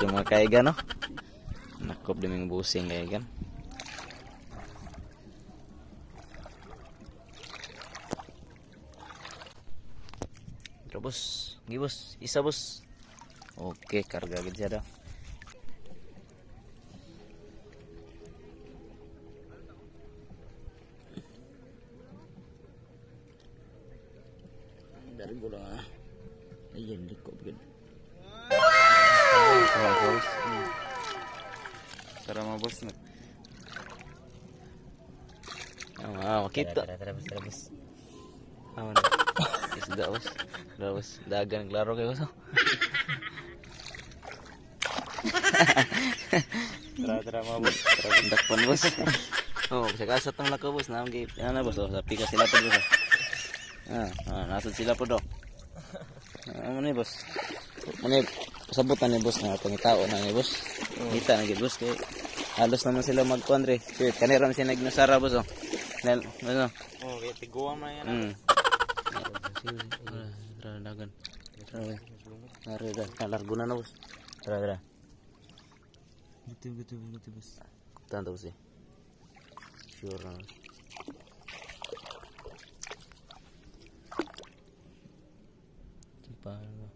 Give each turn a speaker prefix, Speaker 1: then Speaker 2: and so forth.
Speaker 1: semua yung mga kaigan no oh. nakop din yung busing kaigan terus gibos isa isabus. oke karga gede ada. Dari bola ayam
Speaker 2: dikop gede Tara mga boss na.
Speaker 1: Ah, makita.
Speaker 3: Tara, tara, tara, boss.
Speaker 1: Aman. Isda boss. Tara boss. Dagan klaro kayo boss. oh.
Speaker 2: Tara, tara mga boss. Tara, boss.
Speaker 1: Dakpan boss. Oh, sa kasat ng lako boss. Naam kay ano boss. Oh, sapi ka sila po boss. Ah, ah nasud sila po do. Ah, ano ni boss? Ano sabutan ni boss na pangitao na ni boss. Kita na gid boss kay halos naman sila magkuan re. Shit, kanira man sila nagnusara boss oh. Nel, ano?
Speaker 2: Oh, kaya tiguan man yan.
Speaker 1: Hmm. Tara, dagan. Tara, tara, tara. Largo na na boss. Tara, tara.
Speaker 2: Gitu, gitu, gitu, boss.
Speaker 1: Tanto sih. Sure na. Paano?